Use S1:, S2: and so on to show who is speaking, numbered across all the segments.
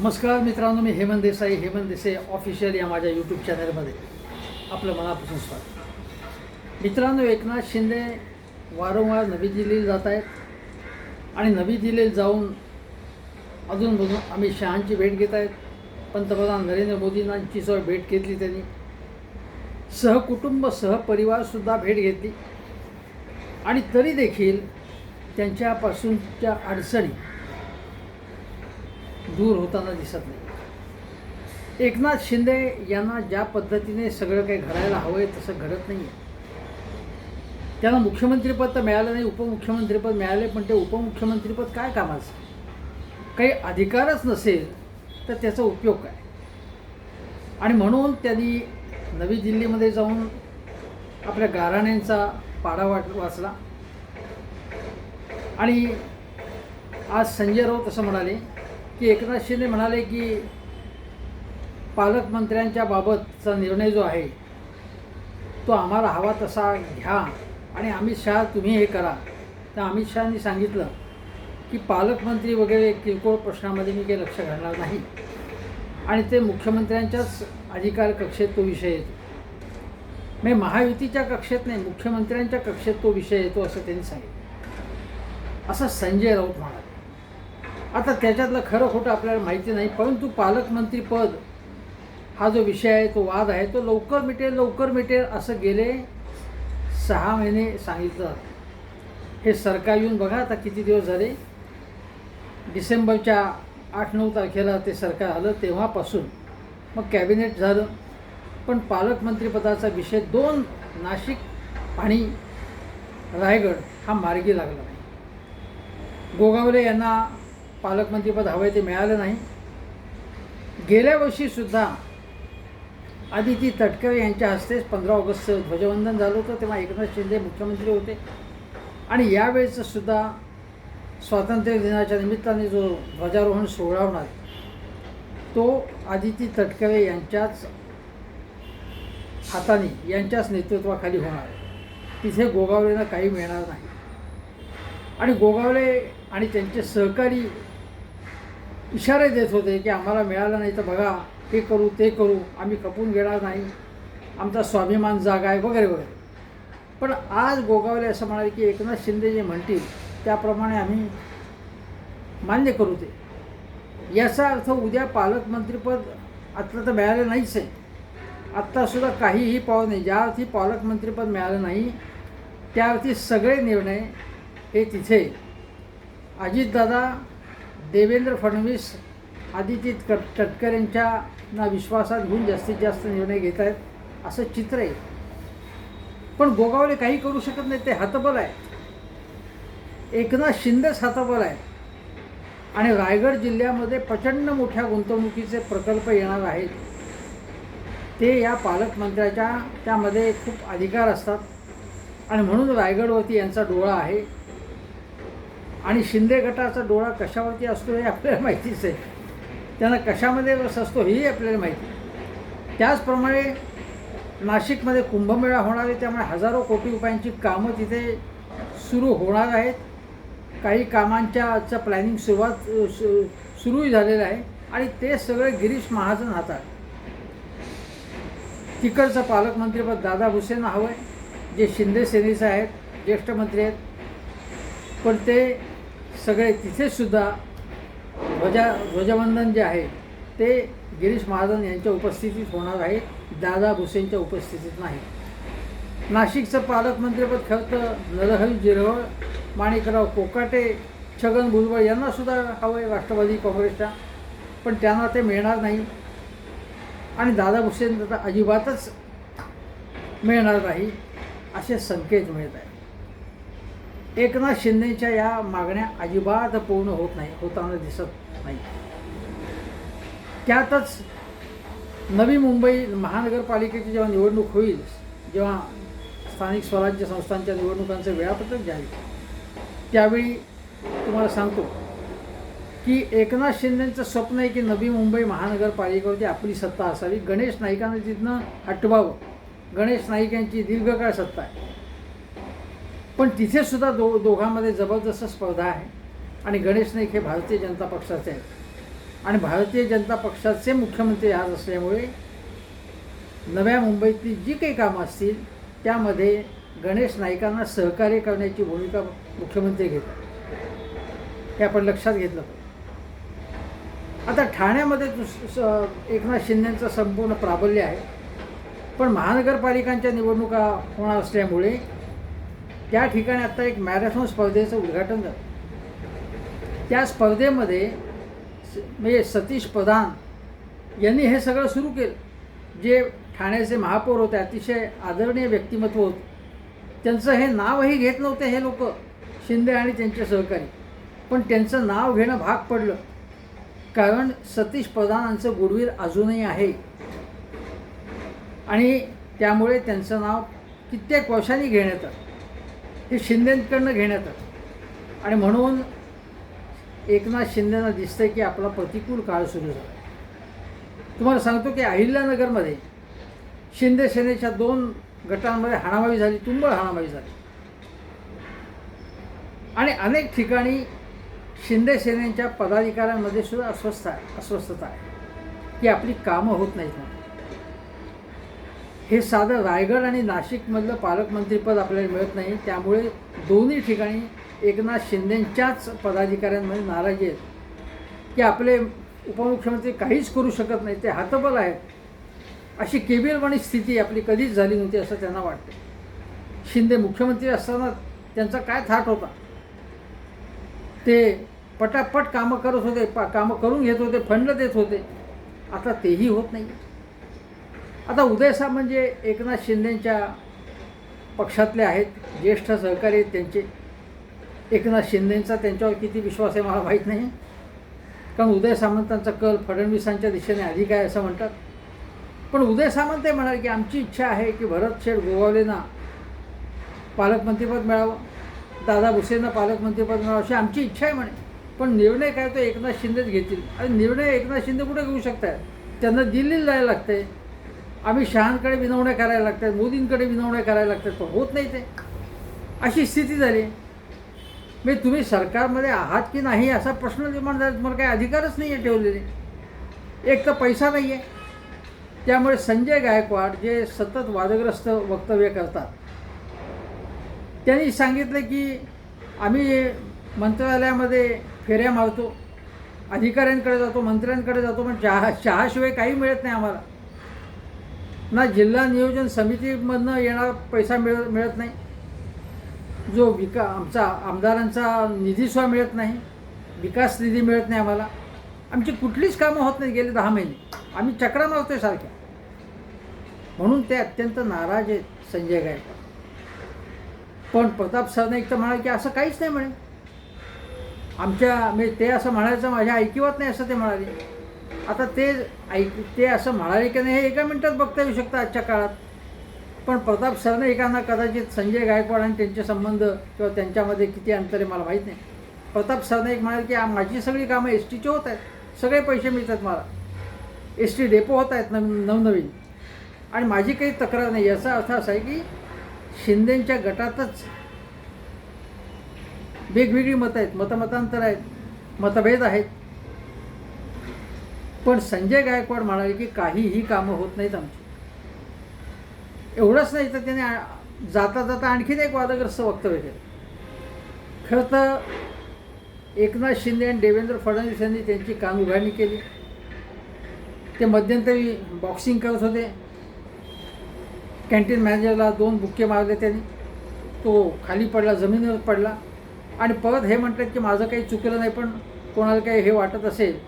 S1: नमस्कार मित्रांनो मी हेमंत देसाई. हेमंत देसाई ऑफिशियल या माझ्या यूट्यूब चॅनलमध्ये आपलं मनापासून स्वागत. मित्रांनो एकनाथ शिंदे वारंवार नवी दिल्लीला जात आहेत. आणि नवी दिल्लीला जाऊन अजूनमधून अमित शहांची भेट घेत आहेत. पंतप्रधान नरेंद्र मोदींची जवळ भेट घेतली त्यांनी. सहकुटुंब सहपरिवारसुद्धा भेट घेतली. आणि तरी देखील त्यांच्यापासूनच्या अडचणी दूर होताना दिसत नाही. एकनाथ शिंदे यांना ज्या पद्धतीने सगळं काही घडायला हवं आहे तसं घडत नाही आहे त्यांना मुख्यमंत्रीपद तर मिळालं नाही उपमुख्यमंत्रीपद मिळाले पण ते उपमुख्यमंत्रीपद काय कामाचं काही अधिकारच नसेल तर त्याचा उपयोग काय? आणि म्हणून त्यांनी नवी दिल्लीमध्ये जाऊन आपल्या गाराण्यांचा पाडा वाट वाचला. आणि आज संजय राऊत असं म्हणाले की एकनाथ शिंदे म्हणाले की पालकमंत्र्यांच्या बाबतचा निर्णय जो आहे तो आम्हाला हवा तसा घ्या. आणि अमित शहा तुम्ही हे करा. तर अमित शहानी सांगितलं की पालकमंत्री वगैरे किरकोळ प्रश्नामध्ये मी काही लक्ष घालणार नाही. आणि ते मुख्यमंत्र्यांच्याच अधिकार कक्षेत तो विषय येतो. म्हणजे महायुतीच्या कक्षेत नाही मुख्यमंत्र्यांच्या कक्षेत तो विषय येतो असं त्यांनी सांगितलं. असं संजय राऊत म्हणाले. आता त्याच्यातलं खरं खोटं आपल्याला माहिती नाही परंतु पालकमंत्रीपद हा जो विषय आहे तो वाद आहे तो लवकर मिटेल लवकर मिटेल असं गेले सहा महिने सांगितलं. हे सरकार येऊन बघा आता किती दिवस झाले. डिसेंबरच्या आठ नऊ तारखेला ते सरकार आलं तेव्हापासून. मग कॅबिनेट झालं. पण पालकमंत्रीपदाचा विषय दोन नाशिक आणि रायगड हा मार्गी लागला नाही. गोगावले यांना पालकमंत्रीपद हवं आहे ते मिळालं नाही. गेल्या वर्षीसुद्धा आदिती तटकरे यांच्या हस्तेच पंधरा ऑगस्ट ध्वजवंदन झालं होतं तेव्हा एकनाथ शिंदे मुख्यमंत्री होते. आणि यावेळेचंसुद्धा स्वातंत्र्यदिनाच्या स्वातंत्र्य दिनाच्या निमित्ताने जो ध्वजारोहण सोहळा होणार तो आदिती तटकरे यांच्याच हाताने यांच्याच नेतृत्वाखाली होणार. आहे तिथे गोगावलेला काही मिळणार नाही. आणि गोगावले आणि त्यांचे सहकारी इशारे देत होते की आम्हाला मिळालं नाही तर बघा हे करू ते करू आम्ही खपून घेणार नाही. आमचा स्वाभिमान जागा आहे वगैरे वगैरे. पण आज गोगावले असं म्हणाले की एकनाथ शिंदे जे म्हणतील त्याप्रमाणे आम्ही मान्य करू ते. याचा अर्थ उद्या पालकमंत्रीपद आत्ता तर मिळालं नाहीच आहे. आत्तासुद्धा काहीही पाव नाही. ज्या अर्थी पालकमंत्रीपद मिळालं नाही त्या अर्थी सगळे निर्णय हे तिथे. अजितदादा देवेंद्र फडणवीस आदिती कट तटकरेंच्या ना विश्वासात घेऊन जास्तीत जास्त निर्णय घेत आहेत असं चित्र आहे. पण गोगावले काही करू शकत नाही ते हतबल आहे एकनाथ शिंदेच हतबल आहे आणि रायगड जिल्ह्यामध्ये प्रचंड मोठ्या गुंतवणुकीचे प्रकल्प येणार आहेत. ते या पालकमंत्र्याच्या त्यामध्ये खूप अधिकार असतात. आणि म्हणून रायगडवरती यांचा डोळा आहे. आणि शिंदे गटाचा डोळा कशावरती असतो हे आपल्याला माहितीच आहे. त्यांना कशामध्ये रस असतो हेही आपल्याला माहिती त्याचप्रमाणे नाशिकमध्ये कुंभमेळा होणार आहे त्यामुळे हजारो कोटी रुपयांची कामं तिथे सुरू होणार आहेत. काही कामांच्याचं प्लॅनिंग सुरुवात सु सुरूही झालेलं आहे. आणि ते सगळे गिरीश महाजन हातात. तिकडचं पालकमंत्रीपद दादा भुसेंना हवं आहे जे शिंदे सेनेचं आहेत ज्येष्ठ मंत्री आहेत. पण ते सगळे तिथेसुद्धा ध्वजा ध्वजवंदन जे आहे ते गिरीश महाजन यांच्या उपस्थितीत होणार आहे. दादा भुसेंच्या उपस्थितीत नाही. नाशिकचं पालकमंत्रीपद खरं तर नरहरी जिरवळ माणिकराव कोकाटे छगन भुजबळ यांनासुद्धा हवं आहे राष्ट्रवादी काँग्रेसच्या पण त्यांना ते मिळणार नाही. आणि दादा भुसेन तर अजिबातच मिळणार नाही असे संकेत मिळत आहेत. एकनाथ शिंदेच्या या मागण्या अजिबात पूर्ण होत नाही होताना दिसत नाही. त्यातच नवी मुंबई महानगरपालिकेची जेव्हा निवडणूक होईल जेव्हा स्थानिक स्वराज्य संस्थांच्या निवडणुकांचं वेळापत्रक जाईल त्यावेळी तुम्हाला सांगतो की एकनाथ शिंदेचं स्वप्न आहे की नवी मुंबई महानगरपालिकेवरती आपली सत्ता असावी. गणेश नाईकांना तिथनं हटवावं. गणेश नाईक यांची दीर्घकाळ सत्ता आहे. पण तिथे सुद्धा दो दोघांमध्ये जबरदस्त स्पर्धा आहे. आणि गणेश नाईक हे भारतीय जनता पक्षाचे आहेत. आणि भारतीय जनता पक्षाचे मुख्यमंत्री आज असल्यामुळे नव्या मुंबईतली जी काही कामं असतील त्यामध्ये गणेश नाईकांना सहकार्य करण्याची भूमिका मुख्यमंत्री घेतात. हे आपण लक्षात घेतलं पाहिजे. आता ठाण्यामध्ये दुस- स- एकनाथ शिंदेचं संपूर्ण प्राबल्य आहे. पण महानगरपालिकांच्या निवडणुका होणार असल्यामुळे त्या ठिकाणी आता एक मॅरेथॉन स्पर्धेचं उद्घाटन झालं. त्या स्पर्धेमध्ये स- म्हणजे सतीश प्रधान यांनी हे सगळं सुरू केलं. जे ठाण्याचे महापौर होते अतिशय आदरणीय व्यक्तिमत्व होते. त्यांचं हे नावही घेत नव्हते हे लोक शिंदे आणि त्यांचे सहकारी. पण त्यांचं नाव घेणं भाग पडलं. कारण सतीश प्रधानांचं गुडवीर अजूनही आहे. आणि त्यामुळे त्यांचं नाव कित्येक वर्षांनी घेण्यात आलं. हे शिंदेकडनं घेण्यात आलं. आणि म्हणून एकनाथ शिंदेना दिसतंय की आपला प्रतिकूल काळ सुरू झाला. तुम्हाला सांगतो की अहिल्यानगरमध्ये शिंदे सेनेच्या दोन गटांमध्ये हाणामावी झाली तुंबळ हाणामावी झाली. आणि अनेक ठिकाणी शिंदे सेनेच्या पदाधिकाऱ्यांमध्ये सुद्धा अस्वस्थ आहे अस्वस्थता आहे. की आपली कामं होत नाहीत म्हणून. हे साधं रायगड आणि नाशिकमधलं पालकमंत्रीपद आपल्याला मिळत नाही. त्यामुळे दोन्ही ठिकाणी एकनाथ शिंदेंच्याच पदाधिकाऱ्यांमध्ये नाराजी आहेत की आपले उपमुख्यमंत्री काहीच करू शकत नाही ते हातबल आहेत. अशी केबिलवाणी स्थिती आपली कधीच झाली नव्हती असं त्यांना वाटते शिंदे मुख्यमंत्री असताना त्यांचा काय थाट होता? ते पटापट कामं करत होते पा कामं करून घेत होते फंड देत होते. आता तेही होत नाही आता उदयसा म्हणजे एकनाथ शिंदेंच्या पक्षातले आहेत ज्येष्ठ सहकारी आहेत त्यांचे. एकनाथ शिंदेंचा त्यांच्यावर किती विश्वास आहे मला माहीत नाही. कारण उदय सामंतांचा कल फडणवीसांच्या दिशेने अधिक आहे असं म्हणतात. पण उदय सामंत हे म्हणाले की आमची इच्छा आहे की भरत शेठ गोगावलेंना पालकमंत्रीपद मिळावं दादा भुसेंना पालकमंत्रीपद मिळावं अशी आमची इच्छा आहे म्हणे. पण निर्णय काय तो एकनाथ शिंदेच घेतील. आणि निर्णय एकनाथ शिंदे कुठे घेऊ शकतात? त्यांना दिल्लीला जायला लागतंय. आम्ही शहांकडे विनवण्या करायला लागतात मोदींकडे विनवण्या करायला लागतात पण होत नाही ते. अशी स्थिती झाली. मी तुम्ही सरकारमध्ये आहात की नाही असा प्रश्न निर्माण झाला तुम्हाला काही अधिकारच नाही आहे ठेवलेले. एक तर पैसा नाही आहे त्यामुळे संजय गायकवाड जे सतत वादग्रस्त वक्तव्य करतात त्यांनी सांगितलं की आम्ही मंत्रालयामध्ये फेऱ्या मारतो अधिकाऱ्यांकडे जातो मंत्र्यांकडे जातो पण चहा चहाशिवाय काही मिळत नाही आम्हाला. ना जिल्हा नियोजन समितीमधनं येणारा पैसा मिळ मिळत नाही. जो विका आमचा आमदारांचा निधीसुद्धा मिळत नाही. विकास निधी मिळत नाही आम्हाला. आमची कुठलीच कामं होत नाही गेले दहा महिने. आम्ही चक्रा मारतोय सारख्या. म्हणून ते अत्यंत नाराज आहेत संजय गायकवाड. पण प्रताप सरनाईक तर म्हणाले की असं काहीच नाही म्हणे. आमच्या म्हणजे ते असं म्हणायचं माझ्या ऐकिवत नाही असं ते म्हणाले. आता ते ऐक ते असं म्हणाले की नाही हे एका मिनटात बघता येऊ शकतं आजच्या काळात. पण प्रताप सरनाईकांना कदाचित संजय गायकवाड आणि त्यांचे संबंध किंवा त्यांच्यामध्ये किती अंतर आहे मला माहीत नाही. प्रताप सरनाईक म्हणाले की माझी सगळी कामं एस टीचे होत आहेत. सगळे पैसे मिळतात मला. एस टी डेपो होत आहेत नव नवनवीन. आणि माझी काही तक्रार नाही. याचा अर्थ असा आहे की शिंदेंच्या गटातच वेगवेगळी मतं आहेत. मतमतांतर आहेत. मतभेद आहेत. पण संजय गायकवाड म्हणाले की काहीही कामं होत नाहीत आमची. एवढंच नाही तर त्याने जाता जाता आणखीन एक वादग्रस्त वक्तव्य केलं. खरं तर एकनाथ शिंदे आणि देवेंद्र फडणवीस यांनी त्यांची कान उघडणी केली. ते मध्यंतरी बॉक्सिंग करत होते. कॅन्टीन मॅनेजरला दोन बुक्के मारले त्यांनी. तो खाली पडला जमिनीवर पडला. आणि परत हे म्हणतात की माझं काही चुकलं नाही पण कोणाला काही हे वाटत असेल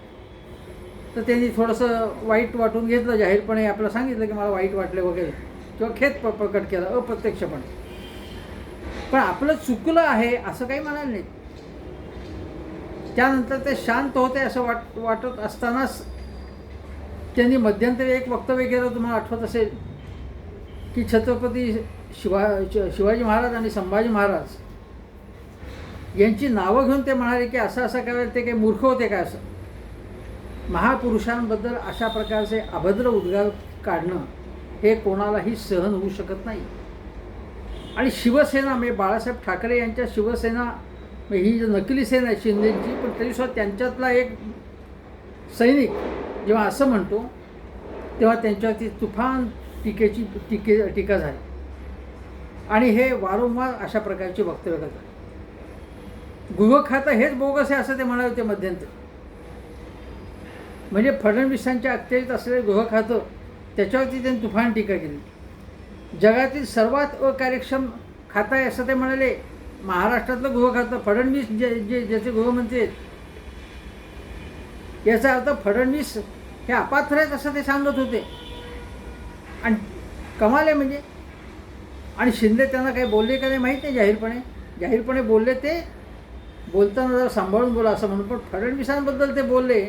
S1: तर त्यांनी थोडंसं वाईट वाटून घेतलं जाहीरपणे आपलं सांगितलं की मला वाईट वाटले वगैरे. किंवा खेत प प्रकट केला अप्रत्यक्षपणे. पण आपलं चुकलं आहे असं काही म्हणाल नाही त्यानंतर ते शांत होते असं वाट वाटत असतानाच त्यांनी मध्यंतरी एक वक्तव्य केलं तुम्हाला आठवत असेल? की छत्रपती शिवा शिवाजी महाराज आणि संभाजी महाराज यांची नावं घेऊन ते म्हणाले की असं असं करायला ते काही मूर्ख होते काय असं? महापुरुषांबद्दल अशा प्रकारचे अभद्र उद्गार काढणं हे कोणालाही सहन होऊ शकत नाही. आणि शिवसेना म्हणजे बाळासाहेब ठाकरे यांच्या शिवसेना म्हणजे ही नकली सेना आहे शिंदेची पण तरीसुद्धा त्यांच्यातला एक सैनिक जेव्हा असं म्हणतो तेव्हा त्यांच्यावरती तुफान टीकेची टीके टीका झाली. आणि हे वारंवार अशा प्रकारची वक्तव्य करतात. गृहखातं हेच बोगस आहे असं ते म्हणाले होते मध्यंतरी. म्हणजे फडणवीसांच्या अखत्यारीत असलेलं गृह खातं त्याच्यावरती त्यांनी तुफान टीका केली. जगातील सर्वात अकार्यक्षम खातं आहे असं ते म्हणाले. महाराष्ट्रातलं गृह खातं फडणवीस जे जे ज्याचे गृहमंत्री आहेत याचा अर्थ फडणवीस हे अपात्र आहेत असं ते सांगत होते. आणि कमाल आहे म्हणजे. आणि शिंदे त्यांना काही बोलले का नाही माहीत नाही जाहीरपणे. जाहीरपणे बोलले ते. बोलताना जरा सांभाळून बोला असं म्हणून. पण फडणवीसांबद्दल ते बोलले.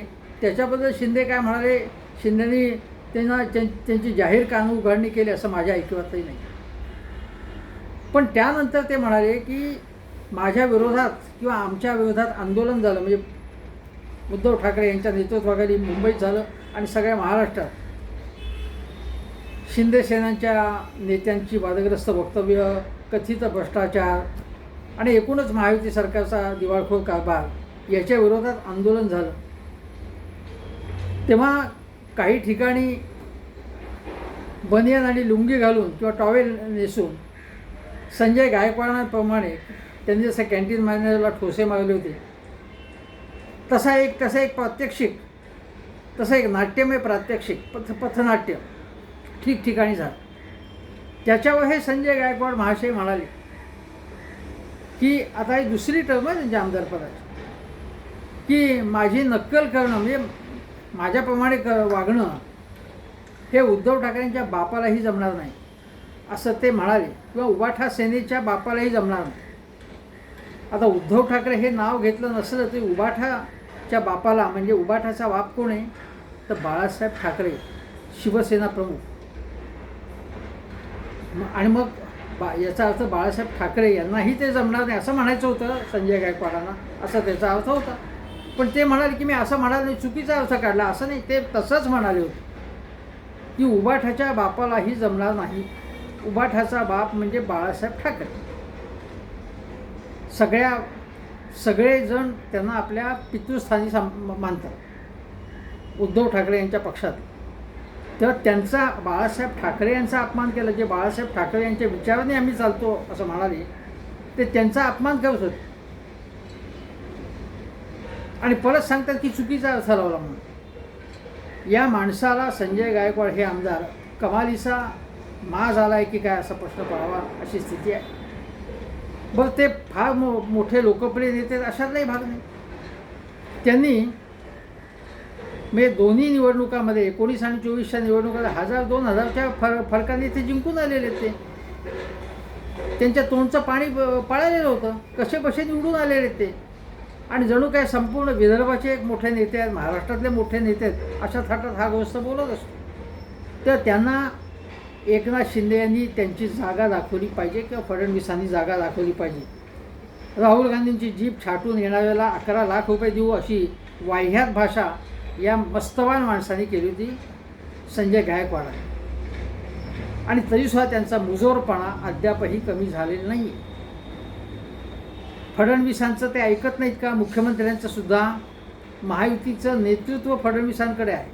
S1: त्याच्याबद्दल शिंदे काय म्हणाले शिंदेनी त्यांना त्यां- त्यांची जाहीर कान उघडणी केली असं माझ्या ऐकिवातही नाही. पण त्यानंतर ते म्हणाले की माझ्या विरोधात किंवा आमच्या विरोधात आंदोलन झालं म्हणजे उद्धव ठाकरे यांच्या नेतृत्वाखाली मुंबईत झालं आणि सगळ्या महाराष्ट्रात शिंदे सेनांच्या नेत्यांची वादग्रस्त वक्तव्य कथित भ्रष्टाचार आणि एकूणच महायुती सरकारचा दिवाळखोर कारभार याच्या विरोधात आंदोलन झालं. तेव्हा काही ठिकाणी बनियान आणि लुंगी घालून किंवा टॉवेल नेसून संजय गायकवाडांप्रमाणे त्यांनी जसं कॅन्टीन मॅनेजरला ठोसे मागले होते तसा एक तसा एक प्रात्यक्षिक तसं एक नाट्यमय प्रात्यक्षिक पथ पथनाट्य ठिकठिकाणी झालं. त्याच्यावर हे संजय गायकवाड महाशय म्हणाले की आता ही दुसरी टर्म आहे त्यांच्या आमदारपदाची की माझी नक्कल करणं म्हणजे माझ्याप्रमाणे क वागणं हे उद्धव ठाकरेंच्या बापालाही जमणार नाही असं ते म्हणाले. किंवा उबाठा सेनेच्या बापालाही जमणार नाही. आता उद्धव ठाकरे हे नाव घेतलं नसलं तरी उबाठाच्या बापाला म्हणजे उबाठाचा बाप कोण आहे? तर बाळासाहेब ठाकरे शिवसेना प्रमुख. आणि मग बा याचा अर्थ बाळासाहेब ठाकरे यांनाही ते जमणार नाही असं म्हणायचं होतं संजय गायकवाडांना असा त्याचा अर्थ होता. पण ते म्हणाले की मी असं म्हणाले नाही चुकीचा अर्थ काढला. असं नाही ते तसंच म्हणाले होते. की उबाठाच्या बापालाही जमणार नाही. उबाठाचा बाप म्हणजे बाळासाहेब ठाकरे. सगळ्या सगळेजण त्यांना आपल्या पितृस्थानी सम मानतात. उद्धव ठाकरे यांच्या पक्षात. तर त्यांचा बाळासाहेब ठाकरे यांचा अपमान केला. जे बाळासाहेब ठाकरे यांच्या विचाराने आम्ही चालतो असं म्हणाले ते त्यांचा अपमान करत होते? आणि परत सांगतात की चुकीचा अर्थ लावला म्हणून. या माणसाला संजय गायकवाड हे आमदार कमालीचा मा झाला आहे की काय असा प्रश्न पडावा अशी स्थिती आहे. बरं ते फार मो मोठे लोकप्रिय नेते अशातलाही भाग नाही. त्यांनी मे दोन्ही निवडणुकामध्ये एकोणीस आणि चोवीसच्या निवडणुकाला हजार दोन हजारच्या फर फरकाने ते जिंकून आलेले ते. त्यांच्या तोंडचं पाणी पळालेलं पाळलेलं होतं. कसे कसे निवडून आलेले ते. आणि जणू काय संपूर्ण विदर्भाचे एक मोठे नेते आहेत महाराष्ट्रातले मोठे नेते आहेत अशा थाटात हा गोष्ट बोलत असतो. तर त्यांना एकनाथ शिंदे यांनी त्यांची जागा दाखवली पाहिजे किंवा फडणवीसांनी जागा दाखवली पाहिजे. राहुल गांधींची जीप छाटून येणाऱ्याला अकरा लाख रुपये देऊ अशी वाह्यात भाषा या मस्तवान माणसाने केली होती संजय गायकवाडा. आणि तरीसुद्धा त्यांचा मुजोरपणा अद्यापही कमी झालेला नाही आहे फडणवीसांचं ते ऐकत नाहीत का? मुख्यमंत्र्यांचं सुद्धा महायुतीचं नेतृत्व फडणवीसांकडे आहे.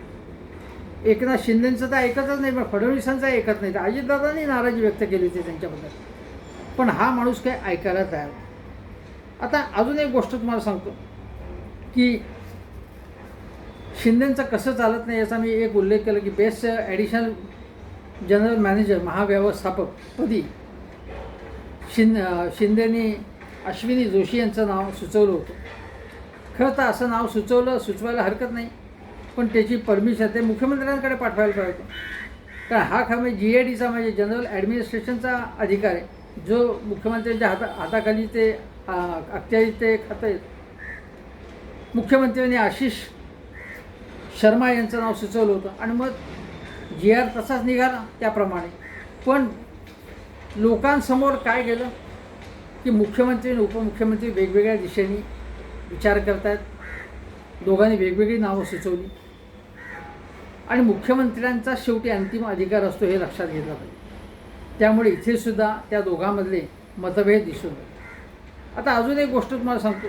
S1: एकनाथ शिंदेंचं तर ऐकतच नाही पण फडणवीसांचं ऐकत नाही अजितदादांनी नाराजी व्यक्त केली होती त्यांच्याबद्दल. पण हा माणूस काही ऐकायला तयार आता अजून एक गोष्ट तुम्हाला सांगतो की शिंदेचं कसं चालत नाही याचा मी एक उल्लेख केला की बेस्ट ॲडिशनल जनरल मॅनेजर महाव्यवस्थापक पदी शिंद शिंदेनी अश्विनी जोशी यांचं नाव सुचवलं होतं. खरं तर असं नाव सुचवलं सुचवायला हरकत नाही. पण त्याची परमिशन ते मुख्यमंत्र्यांकडे पाठवायला पाहिजे कारण हा खामे जी ए डीचा म्हणजे जनरल ॲडमिनिस्ट्रेशनचा म्हणजे अधिकार आहे. जो मुख्यमंत्र्यांच्या हाता हाताखाली ते अखत्यारी ते खातं आहेत मुख्यमंत्र्यांनी आशिष शर्मा यांचं नाव सुचवलं होतं. आणि मग जी आर तसाच निघाला त्याप्रमाणे. पण लोकांसमोर काय गेलं? की मुख्यमंत्री आणि उपमुख्यमंत्री वेगवेगळ्या दिशेने विचार करतात. दोघांनी वेगवेगळी नावं सुचवली. आणि मुख्यमंत्र्यांचा शेवटी अंतिम अधिकार असतो हे लक्षात घेतलं पाहिजे. त्यामुळे इथे सुद्धा त्या दोघांमधले मतभेद दिसून आता अजून एक गोष्ट तुम्हाला सांगतो.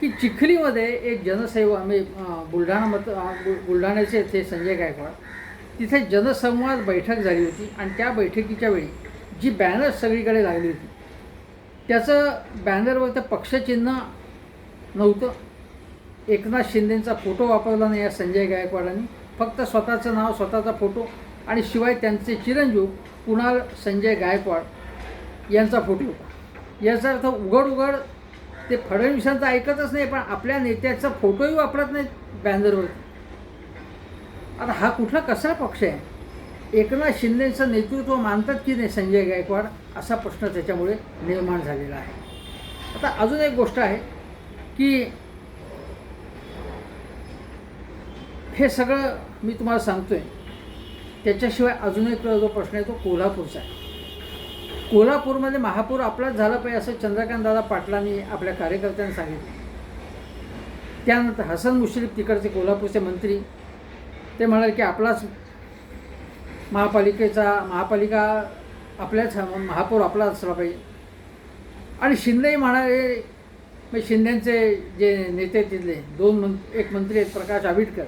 S1: की चिखलीमध्ये एक जनसेवा म्हणजे बुलढाणा मत बुल- बुलढाण्याचे ते संजय गायकवाड तिथे जनसंवाद बैठक झाली होती. आणि त्या बैठकीच्या वेळी जी बॅनर्स सगळीकडे लागली होती त्याचं बॅनरवर तर पक्षचिन्ह नव्हतं. एकनाथ शिंदेंचा फोटो वापरला नाही या संजय गायकवाडांनी. फक्त स्वतःचं नाव स्वतःचा फोटो आणि शिवाय त्यांचे चिरंजीव कुणाल संजय गायकवाड यांचा फोटो होता. याचा अर्थ उघड उघड ते फडणवीसांचं ऐकतच नाही पण आपल्या नेत्याचा फोटोही वापरत नाहीत बॅनरवरती आता हा कुठला कसा पक्ष आहे? एकनाथ शिंदेचं नेतृत्व मानतात की नाही संजय गायकवाड? असा प्रश्न त्याच्यामुळे निर्माण झालेला आहे. आता अजून एक गोष्ट आहे की हे सगळं मी तुम्हाला सांगतो आहे त्याच्याशिवाय अजून एक जो प्रश्न आहे तो कोल्हापूरचा आहे. कोल्हापूरमध्ये महापूर आपलाच झाला पाहिजे असं चंद्रकांतदादा पाटलांनी आपल्या कार्यकर्त्यांना सांगितलं. त्यानंतर हसन मुश्रीफ तिकडचे कोल्हापूरचे मंत्री ते म्हणाले की आपलाच महापालिकेचा महापालिका आपल्याच महापौर आपला असला पाहिजे. आणि शिंदेही म्हणाले म्हणजे शिंदेचे जे नेते तिथले दोन मं एक मंत्री आहेत प्रकाश आंबेडकर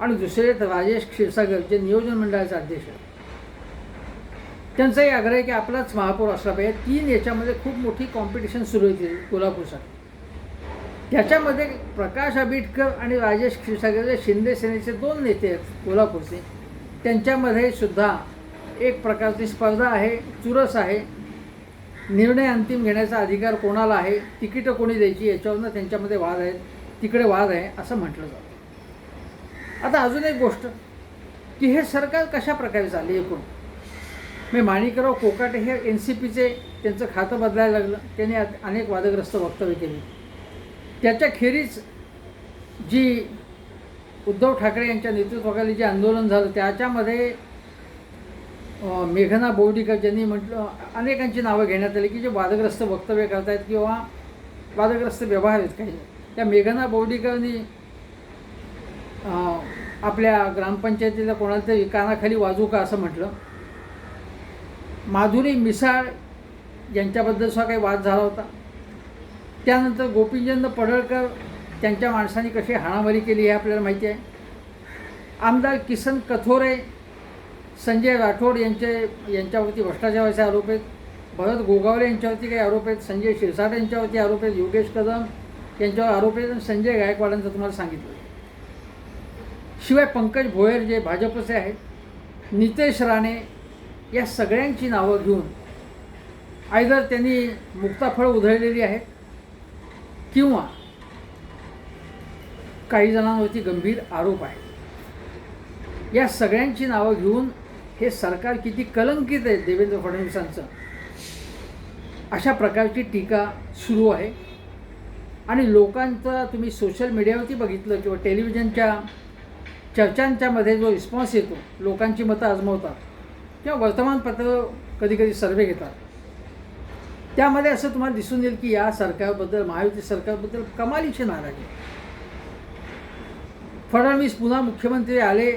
S1: आणि दुसरे आहेत राजेश क्षीरसागर जे नियोजन मंडळाचे अध्यक्ष आहेत. त्यांचाही आग्रह आहे की आपलाच महापौर असला पाहिजे. तीन याच्यामध्ये खूप मोठी कॉम्पिटिशन सुरू होती कोल्हापूरसाठी. त्याच्यामध्ये प्रकाश आंबेडकर आणि राजेश क्षीरसागर जे शिंदे सेनेचे दोन नेते आहेत कोल्हापूरचे त्यांच्यामध्ये सुद्धा एक प्रकारची स्पर्धा आहे चुरस आहे. निर्णय अंतिम घेण्याचा अधिकार कोणाला आहे तिकीटं कोणी द्यायची याच्यावरनं त्यांच्यामध्ये वाद आहेत तिकडे वाद आहे असं म्हटलं जातं. आता अजून एक गोष्ट की हे सरकार कशा प्रकारे चालले एकूण? मी माणिकराव कोकाटे हे एन सी पीचे त्यांचं खातं बदलायला लागलं त्यांनी अनेक वादग्रस्त वक्तव्य केली. त्याच्याखेरीज जी उद्धव ठाकरे यांच्या नेतृत्वाखाली जे आंदोलन झालं त्याच्यामध्ये मेघना बोर्डीकर ज्यांनी म्हटलं अनेकांची नावं घेण्यात आली की जे वादग्रस्त वक्तव्य करतायत किंवा वादग्रस्त व्यवहार आहेत काही. त्या मेघना बोर्डीकरनी आपल्या ग्रामपंचायतीला कोणाला तरी कानाखाली वाजू का असं म्हटलं. माधुरी मिसाळ यांच्याबद्दल सुद्धा काही वाद झाला होता. त्यानंतर गोपीचंद पडळकर त्यांच्या माणसांनी कशी हाणामारी केली हे आपल्याला माहिती आहे. आमदार किसन कथोरे संजय राठोड यांचे यांच्यावरती भ्रष्टाचाराचे आरोप आहेत. भरत गोगावले यांच्यावरती काही आरोप आहेत. संजय शिरसाट यांच्यावरती आरोप आहेत. योगेश कदम यांच्यावर आरोप आहेत. आणि संजय गायकवाडांचं तुम्हाला सांगितलं. शिवाय पंकज भोयर जे भाजपचे आहेत नितेश राणे या सगळ्यांची नावं घेऊन आयदर त्यांनी मुक्ताफळं उधळलेली आहेत. किंवा काही जणांवरती गंभीर आरोप आहेत. या सगळ्यांची नावं घेऊन हे सरकार किती कलंकित आहे देवेंद्र फडणवीसांचं. अशा प्रकारची टीका सुरू आहे. आणि लोकांचं तुम्ही सोशल मीडियावरती बघितलं किंवा टेलिव्हिजनच्या चर्चांच्यामध्ये जो रिस्पॉन्स येतो लोकांची मतं आजमवतात किंवा वर्तमानपत्र कधी कधी सर्वे घेतात. त्यामध्ये असं तुम्हाला दिसून येईल की या सरकारबद्दल महायुती सरकारबद्दल कमालीची नाराजी फडणवीस पुन्हा मुख्यमंत्री आले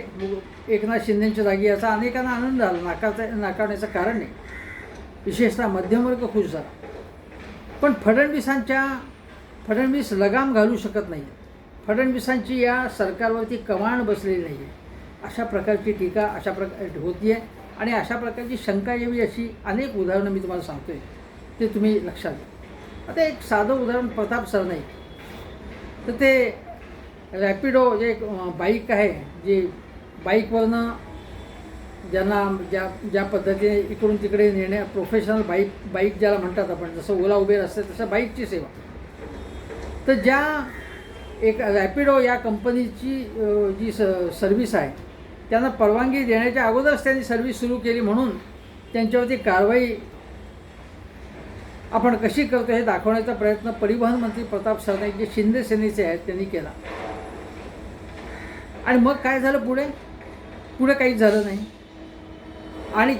S1: एकनाथ शिंदेंच्या जागी याचा अनेकांना आनंद झाला नाकारता नाकारण्याचं कारण नाही. विशेषतः मध्यमवर्ग खुश झाला. पण फडणवीसांच्या फडणवीस लगाम घालू शकत नाही. फडणवीसांची या सरकारवरती कमांड बसलेली नाही आहे. अशा प्रकारची टीका अशा प्रकार होती आहे आणि अशा प्रकारची शंका यावी अशी अनेक उदाहरणं मी तुम्हाला सांगतो आहे ते तुम्ही लक्षात घ्या. आता एक साधं उदाहरण प्रताप सरनाईक तर ते रॅपिडो जे एक, बाईक आहे जी बाईकवरनं ज्यांना ज्या ज्या पद्धतीने इकडून तिकडे नेण्या प्रोफेशनल बाईक बाईक ज्याला म्हणतात आपण जसं ओला उबेर असते तसं बाईकची सेवा. तर ज्या एक रॅपिडो या कंपनीची जी स सर्व्हिस आहे त्यांना परवानगी देण्याच्या अगोदरच त्यांनी सर्व्हिस सुरू केली म्हणून त्यांच्यावरती कारवाई आपण कशी करतो हे दाखवण्याचा प्रयत्न परिवहन मंत्री प्रताप सरनाईक जे शिंदे सेनेचे आहेत त्यांनी केला. आणि मग काय झालं पुढे? पुढे काहीच झालं नाही. आणि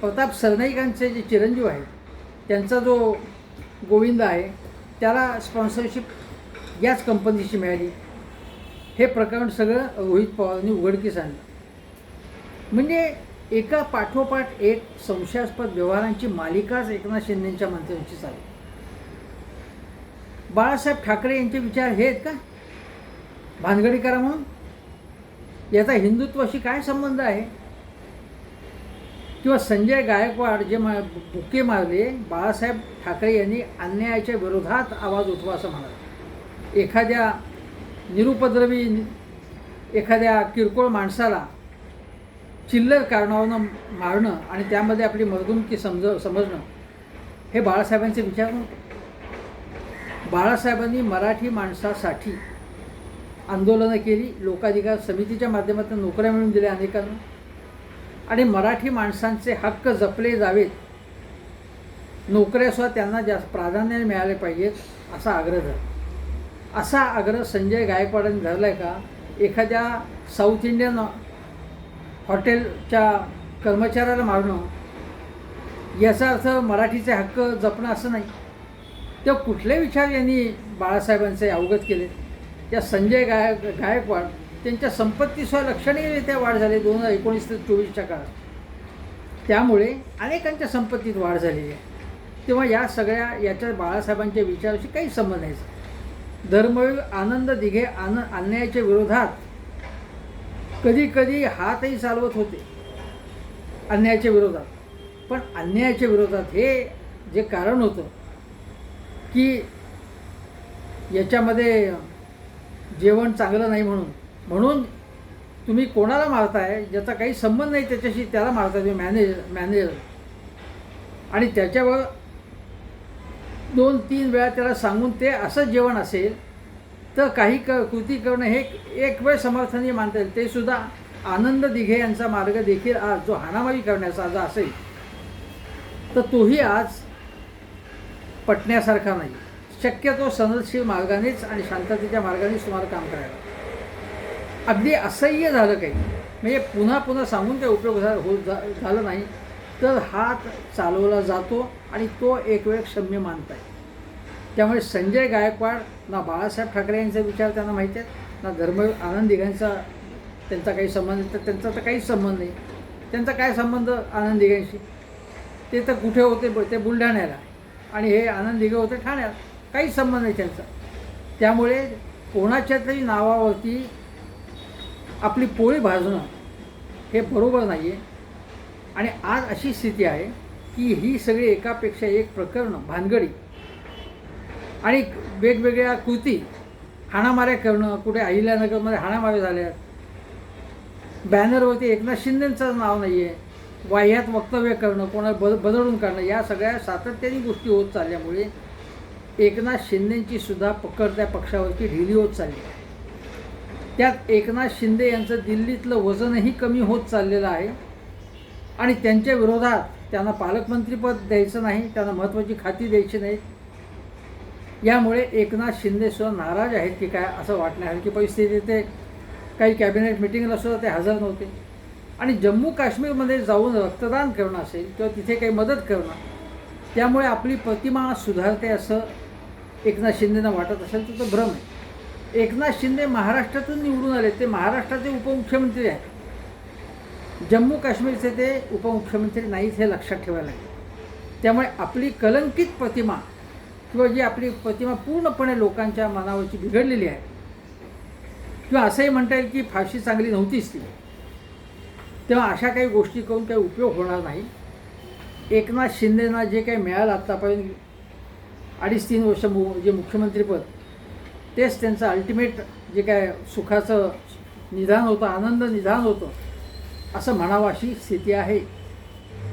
S1: प्रताप सरनाईकांचे जे चिरंजीव आहेत त्यांचा जो गोविंद आहे त्याला स्पॉन्सरशिप याच कंपनीची मिळाली. हे प्रकरण सगळं रोहित पवारांनी उघडकीस आणलं. म्हणजे एका पाठोपाठ एक संशयास्पद व्यवहारांची मालिकाच एकनाथ शिंदेच्या मंत्र्यांची चालू. बाळासाहेब ठाकरे यांचे विचार हे आहेत का? भानगडी करा म्हणून याचा हिंदुत्वाशी काय संबंध आहे? किंवा संजय गायकवाड जे मा बुके मारले बाळासाहेब ठाकरे यांनी अन्यायाच्या विरोधात आवाज उठवा असं म्हणाले एखाद्या निरुपद्रवी एखाद्या किरकोळ माणसाला चिल्लर कारणावरनं मारणं आणि त्यामध्ये आपली मर्दुमकी समज समजणं हे बाळासाहेबांचे विचार नव्हते. बाळासाहेबांनी मराठी माणसासाठी आंदोलनं केली लोकाधिकार समितीच्या माध्यमातून नोकऱ्या मिळून दिल्या अनेकांना. आणि मराठी माणसांचे हक्क जपले जावेत. नोकऱ्यासुद्धा त्यांना जास्त प्राधान्य मिळाले पाहिजेत असा आग्रह झाला. असा आग्रह संजय गायकवाडांनी धरला आहे का? एखाद्या साऊथ इंडियन हॉटेलच्या कर्मचाऱ्याला मारणं याचा अर्थ मराठीचे हक्क जपणं असं नाही. तेव्हा कुठले विचार यांनी बाळासाहेबांचे अवगत केले? या संजय गाय गायकवाड त्यांच्या संपत्तीसह लक्षणीयरित्या वाढ झाली दोन हजार एकोणीस ते चोवीसच्या काळात. त्यामुळे अनेकांच्या संपत्तीत वाढ झालेली आहे. तेव्हा या सगळ्या याच्या बाळासाहेबांच्या विचाराशी काही संबंध नाही. धर्मवीर आनंद दिघे आन अन्यायाच्या विरोधात कधी कधी हातही चालवत होते. अन्यायाच्या विरोधात. पण अन्यायाच्या विरोधात हे जे कारण होतं की याच्यामध्ये जेवण चांगलं नाही म्हणून. म्हणून तुम्ही कोणाला मारताय ज्याचा काही संबंध नाही त्याच्याशी त्याला मारताय तुम्ही मॅनेजर मॅनेजर. आणि त्याच्यावर दोन तीन वेळा त्याला सांगून ते असं जेवण असेल तर काही क कृती करणं हे एक वेळ समर्थनीय मानता येईल. ते सुद्धा आनंद दिघे यांचा मार्ग देखील आज जो हाणामारी करण्याचा आज असेल तर तोही आज पटण्यासारखा नाही. शक्यतो सहनशील मार्गानेच आणि शांततेच्या मार्गानेच तुम्हाला काम करायला अगदी असह्य झालं काही. म्हणजे पुन्हा पुन्हा सांगून काही उपयोग झा होत जा झालं नाही तर हात चालवला जातो आणि तो एक वेळ क्षम्य मानता आहे त्यामुळे संजय गायकवाड ना बाळासाहेब ठाकरे यांचे विचार त्यांना माहिती आहेत ना धर्म आनंदिघांचा त्यांचा काही संबंध तर त्यांचा तर काहीच संबंध नाही. त्यांचा काय संबंध आनंद दिघांशी? ते तर कुठे होते ब- ते बुलढाण्याला. आणि हे आनंद दिघे होते ठाण्यात. काही संबंध नाही त्यांचा. त्यामुळे कोणाच्या तरी नावावरती आपली पोळी भाजणं हे बरोबर नाही आहे आणि आज अशी स्थिती आहे की ही सगळी एकापेक्षा एक प्रकरणं भानगडी आणि वेगवेगळ्या कृती हाणामाऱ्या करणं कुठे अहिल्यानगरमध्ये हाणामाऱ्या झाल्या. बॅनरवरती एकनाथ शिंदेंचं नाव नाही आहे वाह्यात वक्तव्य करणं कोणाला बद बदलून काढणं या सगळ्या सातत्याने गोष्टी होत चालल्यामुळे एकनाथ शिंदेची सुद्धा पकड त्या पक्षावरची ढिली होत चालली आहे. त्यात एकनाथ शिंदे यांचं दिल्लीतलं वजनही कमी होत चाललेलं आहे. आणि त्यांच्या विरोधात त्यांना पालकमंत्रीपद द्यायचं नाही त्यांना महत्त्वाची खाती द्यायची नाही. यामुळे एकनाथ शिंदेसुद्धा नाराज आहेत की काय असं वाटण्यासारखी परिस्थिती ते काही कॅबिनेट मिटिंगला सुद्धा ते हजर नव्हते. आणि जम्मू काश्मीरमध्ये जाऊन रक्तदान करणं असेल किंवा तिथे काही मदत करणं त्यामुळे आपली प्रतिमा सुधारते असं एकनाथ शिंदेना वाटत असेल तर तो भ्रम आहे. एकनाथ शिंदे महाराष्ट्रातून निवडून आले ते महाराष्ट्राचे उपमुख्यमंत्री आहेत. जम्मू काश्मीरचे ते उपमुख्यमंत्री नाहीत हे लक्षात ठेवायला लागेल. त्यामुळे आपली कलंकित प्रतिमा किंवा जी आपली प्रतिमा पूर्णपणे लोकांच्या मनावरची बिघडलेली आहे किंवा असंही म्हणता येईल की फाशी चांगली नव्हतीच ती. तेव्हा अशा काही गोष्टी करून काही उपयोग होणार नाही. एकनाथ शिंदेना जे काही मिळालं आत्तापर्यंत अडीच तीन वर्ष मु जे मुख्यमंत्रीपद तेच त्यांचं अल्टिमेट जे काय सुखाचं निधान होतं आनंद निधान होतं असं म्हणावं अशी स्थिती आहे.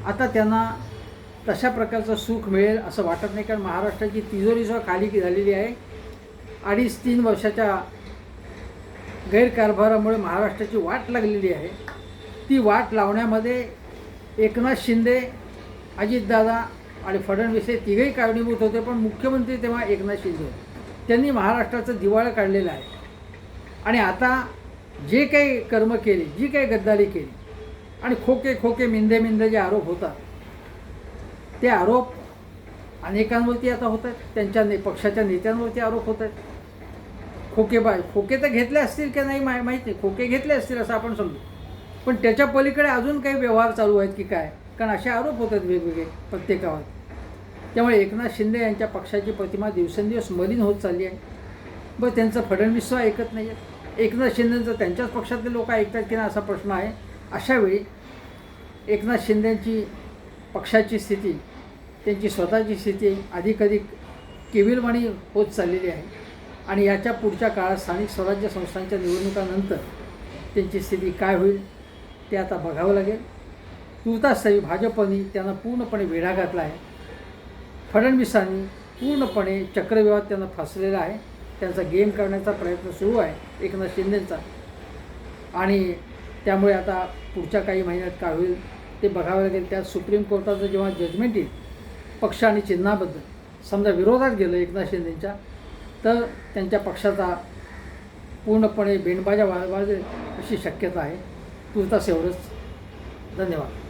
S1: आता त्यांना तशा प्रकारचं सुख मिळेल असं वाटत नाही कारण महाराष्ट्राची तिजोरीसुद्धा खाली झालेली आहे. अडीच तीन वर्षाच्या गैरकारभारामुळे महाराष्ट्राची वाट लागलेली आहे. ती वाट लावण्यामध्ये एकनाथ शिंदे अजितदादा आणि फडणवीस हे तिघेही कारणीभूत होते पण मुख्यमंत्री तेव्हा एकनाथ शिंदे होते. त्यांनी महाराष्ट्राचं दिवाळं काढलेलं आहे. आणि आता जे काही कर्म केले जी काही गद्दारी केली आणि खोके खोके मिंदे मिंदे जे आरोप होतात ते आरोप अनेकांवरती आता होत आहेत. त्यांच्या ने पक्षाच्या नेत्यांवरती आरोप होत आहेत. खोके बाय खोके तर घेतले असतील की नाही माहीत नाही. खोके घेतले असतील असं आपण समजू. पण त्याच्या पलीकडे अजून काही व्यवहार चालू आहेत की काय? कारण असे आरोप होत आहेत वेगवेगळे प्रत्येकावर. त्यामुळे एकनाथ शिंदे यांच्या पक्षाची प्रतिमा दिवसेंदिवस मलिन होत चालली आहे. बरं त्यांचं फडणवीस ऐकत नाही आहे एकनाथ शिंदेचं त्यांच्याच पक्षातले लोक ऐकतात की नाही असा प्रश्न आहे अशावेळी एकनाथ शिंदेंची पक्षाची स्थिती त्यांची स्वतःची स्थिती अधिकाधिक केविलवाणी होत चाललेली आहे. आणि याच्या पुढच्या काळात स्थानिक स्वराज्य संस्थांच्या निवडणुकानंतर त्यांची स्थिती काय होईल ते आता बघावं लागेल. तुर्तास्थळी भाजपने त्यांना पूर्णपणे वेढा घातला आहे. फडणवीसांनी पूर्णपणे चक्रव्यूहात त्यांना फसलेला आहे. त्यांचा गेम करण्याचा प्रयत्न सुरू आहे. एकनाथ शिंदेचा. आणि त्यामुळे आता पुढच्या काही महिन्यात काय होईल ते बघावं लागेल. त्यात सुप्रीम कोर्टाचं जेव्हा जजमेंट येईल पक्ष आणि चिन्हाबद्दल समजा विरोधात गेलं एकनाथ शिंदेच्या तर त्यांच्या पक्षाचा पूर्णपणे बेंडबाजा वा वाजेल अशी शक्यता आहे. तुर्तास एवढंच धन्यवाद.